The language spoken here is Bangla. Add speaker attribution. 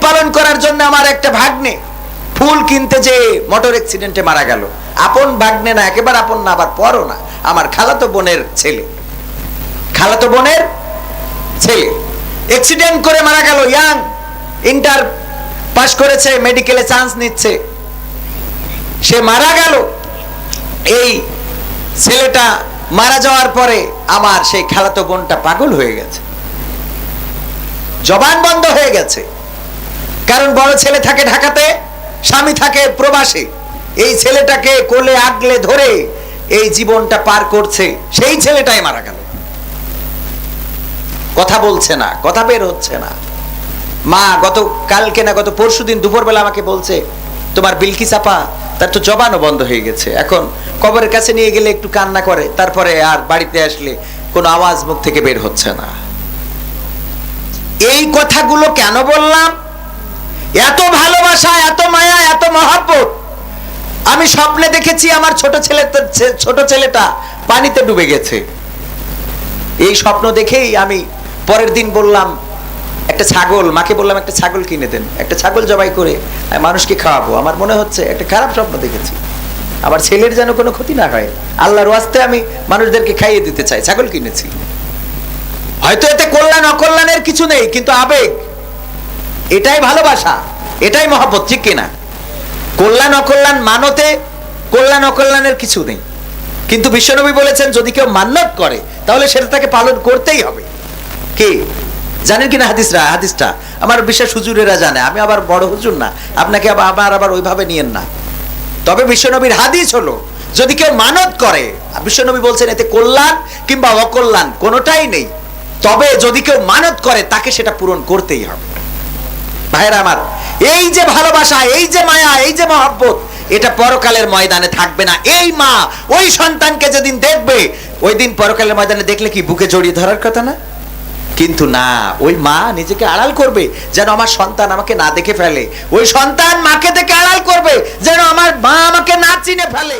Speaker 1: পালন করার জন্য আমার একটা ভাগ্নে ফুল কিনতে যে মোটর অ্যাক্সিডেন্টে মারা গেল। আপন ভাগ্নে না, একেবারে আপন না, আবার পরও না। আমার খালাতো বোনের ছেলে। খালাতো বোনের ছেলে। অ্যাক্সিডেন্ট করে মারা গেল ইয়াং ইন্টার পাস করেছে মেডিকেলে চান্স নিচ্ছে। সে মারা গেল। এই ছেলেটা মারা যাওয়ার পরে আমার সেই খালাতো বোনটা পাগল হয়ে গেছে। জবান বন্ধ হয়ে গেছে। কারণ বড় ছেলে থাকে ঢাকাতে, স্বামী থাকে প্রবাসে। এই ছেলেটাকে কোলে আগলে ধরে এই জীবনটা পার করছে, সেই ছেলেটাই মারা গেল। কথা বলছে না, কথা বের হচ্ছে না। মা গত, কালকে না গত পরশু দিন দুপুরবেলা আমাকে বলছে, তোমার বিলকি চাপা? তার তো জবানও বন্ধ হয়ে গেছে। এখন কবরের কাছে নিয়ে গেলে একটু কান্না করে, তারপরে আর বাড়িতে আসলে কোনো আওয়াজ মুখ থেকে বের হচ্ছে না। এই কথাগুলো কেন বললাম? এত ভালোবাসা, এত মায়া, এত মহাব্বত। আমি স্বপ্নে দেখেছি আমার ছোট ছেলে, ছোট ছেলেটা পানিতে ডুবে গেছে। এই স্বপ্ন দেখেই আমি পরের দিন বললাম একটা ছাগল, মাকে বললাম, একটা ছাগল কিনে দেন, একটা ছাগল জবাই করে মানুষকে খাওয়াবো। আমার মনে হচ্ছে একটা খারাপ স্বপ্ন দেখেছি। আমার ছেলের যেন কোনো ক্ষতি না হয়, আল্লাহর ওয়াস্তে আমি মানুষদেরকে খাইয়ে দিতে চাই, ছাগল কিনেছি। হয়তো এতে কল্যাণ, অকল্যাণের কিছু নেই, কিন্তু আবেগ, এটাই ভালোবাসা, এটাই মহব্বত, ঠিক কিনা? কল্যাণ, অকল্যাণ মানতে কল্যাণ, অকল্যাণের কিছু নেই। কিন্তু বিশ্বনবী বলেছেন, যদি কেউ মান্যত করে, তাহলে সেটা তাকে পালন করতেই হবে। কে? জানেন কিনা হাদিসরা? হাদিসটা। আমার বিশ্বাস হুজুরেরা জানে। আমি আবার বড় হুজুর না। আপনাকে আবার আমার আবার ওইভাবে নিয়েন না। তবে বিশ্বনবীর হাদিস হলো, যদি কেউ মানত করে বিশ্বনবী বলছেন, এতে কল্যাণ কিংবা অকল্যাণ কোনোটাই নেই। তবে যদি কেউ মানত করে, তাকে সেটা পূরণ করতেই হবে। ভাইরা আমার, এই যে ভালোবাসা, এই যে মায়া, এই যে মহব্বত, এটা পরকালের ময়দানে থাকবে না। এই মা, ওই সন্তানকে যেদিন দেখবে ওই দিন পরকালের ময়দানে দেখলে কি, বুকে জড়িয়ে ধরার কথা না? কিন্তু না, ওই মা নিজেকে আড়াল করবে যেন আমার সন্তান আমাকে না দেখে ফেলে। ওই সন্তান মাকে দেখে আড়াল করবে যেন আমার মা আমাকে না চিনে ফেলে।